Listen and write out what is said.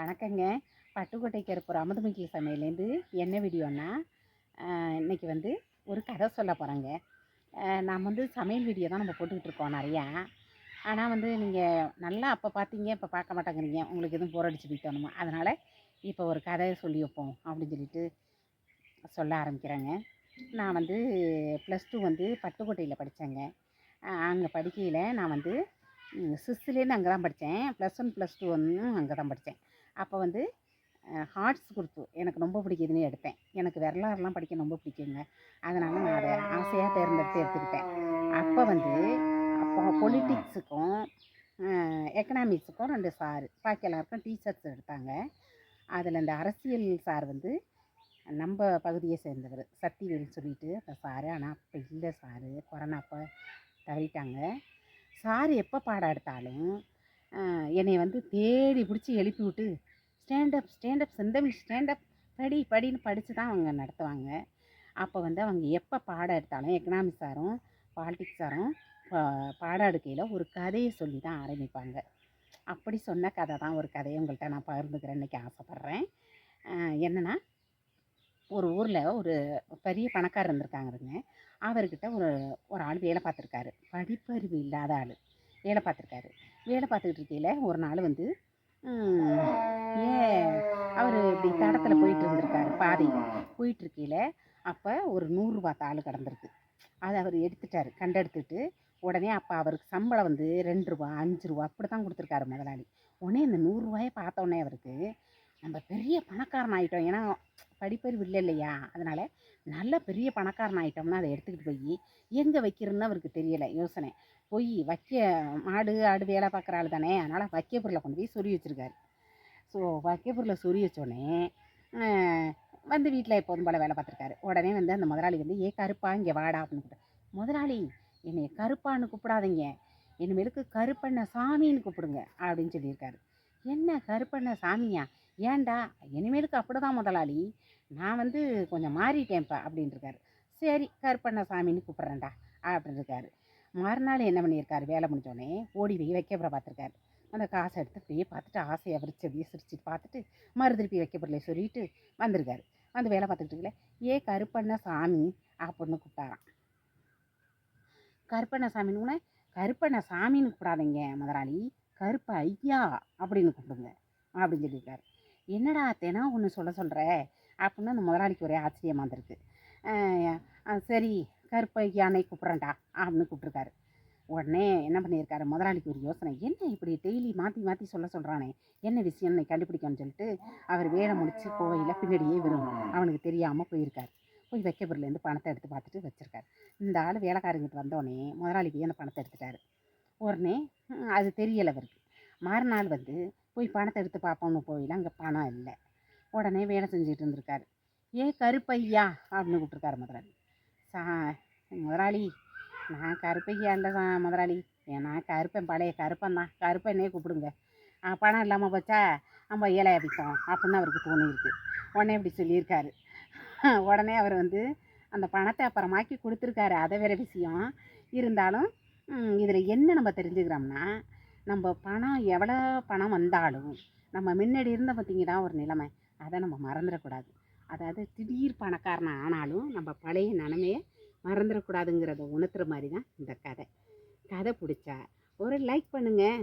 வணக்கங்க. பட்டுக்கோட்டை கருப்பூர் அமுதமிக்கி சமையலேருந்து என்ன வீடியோன்னா இன்றைக்கி வந்து ஒரு கதை சொல்ல போகிறேங்க நான் வந்து சமையல் வீடியோ தான் நம்ம போட்டுக்கிட்டு இருக்கோம் நிறையா. ஆனால் வந்து நீங்கள் நல்லா அப்போ பார்த்தீங்க இப்போ பார்க்க மாட்டேங்கிறீங்க. உங்களுக்கு எதுவும் போர் அடிச்சு போயிட்டோணுமா அதனால் இப்போ ஒரு கதை சொல்லி வைப்போம் அப்படின்னு சொல்லிட்டு சொல்ல ஆரம்பிக்கிறேங்க. நான் வந்து ப்ளஸ் டூ வந்து பட்டுக்கோட்டையில் படித்தேங்க அங்கே படிக்கையில் நான் வந்து சிக்ஸ்த்துலேருந்து அங்கே தான் படித்தேன் ப்ளஸ் ஒன் ப்ளஸ் டூ ஒன்றும் அங்கே தான் படித்தேன் அப்போ வந்து ஹார்ட்ஸ் கொடுத்து எனக்கு ரொம்ப பிடிக்குதுன்னு எடுத்தேன் எனக்கு வரலாறுலாம் படிக்க ரொம்ப பிடிக்குங்க. அதனால் நான் அதை ஆசையாக தேர்ந்தெடுத்து எடுத்துக்கிட்டேன். அப்போ வந்து அப்போ பொலிட்டிக்ஸுக்கும் எக்கனாமிக்ஸுக்கும் ரெண்டு சார் பாக்கி எல்லாருக்கும் டீச்சர்ஸ் எடுத்தாங்க. அதில் இந்த அரசியல் சார் வந்து நம்ம பகுதியை சேர்ந்தவர் சக்திவேல் சொல்லிட்டு அந்த சாரு. ஆனால் அப்போ இல்லை சாரு. கொரோனா அப்போ தவறிட்டாங்க. சார் எப்போ பாடம் எடுத்தாலும் என்னை வந்து தேடி பிடிச்சி எழுப்பி விட்டு ஸ்டாண்டப் ஸ்டாண்டப் செந்தமிழ் ஸ்டாண்டப் படி படின்னு படித்து தான் அவங்க நடத்துவாங்க. அப்போ வந்து அவங்க எப்போ பாடம் எடுத்தாலும் எக்கனாமிக்ஸ் சாரும் பாலிட்டிக்ஸ் சாரும் பாடம் எடுக்கையில் ஒரு கதையை சொல்லி தான் ஆரம்பிப்பாங்க. அப்படி சொன்ன கதை தான் ஒரு கதையை உங்கள்கிட்ட நான் பகிர்ந்துக்கிறேன் இன்றைக்கி ஆசைப்பட்றேன். என்னென்னா ஒரு ஊரில் ஒரு பெரிய பணக்காரர் இருந்திருக்காங்க அவர்கிட்ட ஒரு ஒரு ஆள் வேலை பார்த்துருக்காரு. படிப்பறிவு இல்லாத ஆள். வேலை பார்த்துருக்காரு. வேலை பார்த்துக்கிட்டு இருக்கையில் ஒரு நாள் வந்து ஏன் அவர் இப்படி தடத்தில் போயிட்டு இருந்திருக்காரு பாதையில் போயிட்டுருக்கையில் அப்போ ஒரு நூறுரூவா தாள் கடந்திருக்கு. அதை அவர் எடுத்துட்டார். கண்டெடுத்துட்டு உடனே அப்போ அவருக்கு சம்பளம் வந்து ரெண்டு ரூபா அஞ்சு ரூபா அப்படி தான் கொடுத்துருக்காரு முதலாளி. உடனே இந்த நூறுரூவாயை பார்த்த உடனே அவருக்கு நம்ம பெரிய பணக்காரன் ஆகிட்டோம் ஏன்னா படிப்பறிவு இல்லை இல்லையா அதனால் நல்ல பெரிய பணக்காரன் ஆகிட்டோம்னா அதை எடுத்துக்கிட்டு போய் எங்கே வைக்கிறதுன்னு அவருக்கு தெரியலை யோசனை. போய் வைக்க மாடு ஆடு வேலை பார்க்குற ஆள் தானே அதனால் வைக்க பொருளை கொண்டு போய் சொறி வச்சுருக்காரு. ஸோ வைக்க பொருளை சொறி வச்சோடனே வந்து வீட்டில் எப்போதும் போல் வேலை பார்த்துருக்காரு. உடனே வந்து அந்த முதலாளி வந்து ஏ கருப்பா இங்கே வாடா அப்படின்னு கூப்பிட்டு முதலாளி என்னை கருப்பான்னு கூப்பிடாதீங்க. இனிமேலுக்கு கருப்பண்ண சாமின்னு கூப்பிடுங்க அப்படின்னு சொல்லியிருக்காரு. என்ன கருப்பண்ண சாமியா? ஏண்டா இனிமேலுக்கு அப்படி தான் முதலாளி. நான் வந்து கொஞ்சம் மாறிட்டேன்ப்பா அப்படின்ட்டுருக்காரு சரி கருப்பண்ண சாமின்னு கூப்பிட்றேன்டா அப்படின்ட்டுருக்காரு மறுநாள் என்ன பண்ணியிருக்காரு? வேலை முடிஞ்சோடனே ஓடி போய் வைக்கப்புறம் பார்த்துருக்காரு. அந்த காசை எடுத்து அப்படியே பார்த்துட்டு ஆசையை விரிச்சு அப்படியே சிரிச்சிட்டு பார்த்துட்டு மறு திருப்பி சொல்லிட்டு வந்திருக்காரு. வந்து வேலை பார்த்துட்டு இருக்கல ஏ கருப்பண்ண சாமி அப்படின்னு கூப்பிட்டாராம். கருப்பண்ண சாமின்னு கருப்பண்ண சாமின்னு கூப்பிடாதீங்க முதலாளி. கருப்பு ஐயா அப்படின்னு கூப்பிடுங்க அப்படின்னு சொல்லியிருக்காரு. என்னடா தெனா ஒன்று சொல்ல சொல்கிற அப்படின்னு அந்த முதலாளிக்கு ஒரே ஆச்சரியமாக இருந்திருக்கு. சரி கருப்பை யானை கூப்பிட்றேன்டா அப்படின்னு கூப்பிட்ருக்காரு உடனே என்ன பண்ணியிருக்காரு முதலாளிக்கு ஒரு யோசனை என்ன இப்படி டெய்லி மாற்றி மாற்றி சொல்ல சொல்கிறானே என்ன விஷயம்னு கண்டுபிடிக்கணும்னு சொல்லிட்டு அவர் வேலை முடித்து கோவையில் பின்னாடியே வரும் அவனுக்கு தெரியாமல் போயிருக்காரு. போய் வைக்க பொருள்லேருந்து பணத்தை எடுத்து பார்த்துட்டு வச்சுருக்காரு. இந்த ஆள் வேலைக்காரங்கிட்ட வந்தோடனே முதலாளி போய் அந்த பணத்தை எடுத்துட்டாரு. உடனே அது தெரியலை அவருக்கு. மறுநாள் வந்து போய் பணத்தை எடுத்து பார்ப்போம்னு போயில அங்கே பணம் இல்லை. உடனே வேலை செஞ்சுட்டு இருந்திருக்காரு. ஏ கருப்பையா? அப்படின்னு கூப்பிட்ருக்காரு முதலாளி. சா முதலாளி நான் கருப்பையா இல்லை சா முதலாளி. நான் கருப்பேன் பழைய கருப்பன் தான். கருப்பனே கூப்பிடுங்க. பணம் இல்லாமல் போச்சா? நம்ம ஏழை அடிப்போம் அப்படின்னு அவருக்கு தோணியிருக்கு. உடனே இப்படி சொல்லியிருக்காரு. உடனே அவர் வந்து அந்த பணத்தை அப்புறமாக்கி கொடுத்துருக்காரு. அதை வேறு விஷயம். இருந்தாலும் இதில் என்ன நம்ம தெரிஞ்சுக்கிறோம்னா நம்ம பணம் எவ்வளோ பணம் வந்தாலும் நம்ம முன்னாடி இருந்த பார்த்திங்கன்னா ஒரு நிலைமை. அதை நம்ம மறந்துடக்கூடாது. அதாவது திடீர் பணக்காரன் ஆனாலும் நம்ம பழைய நிலைமையை மறந்துடக்கூடாதுங்கிறத உணர்த்துற மாதிரி தான் இந்த கதை. கதை பிடிச்சா ஒரு லைக் பண்ணுங்கள்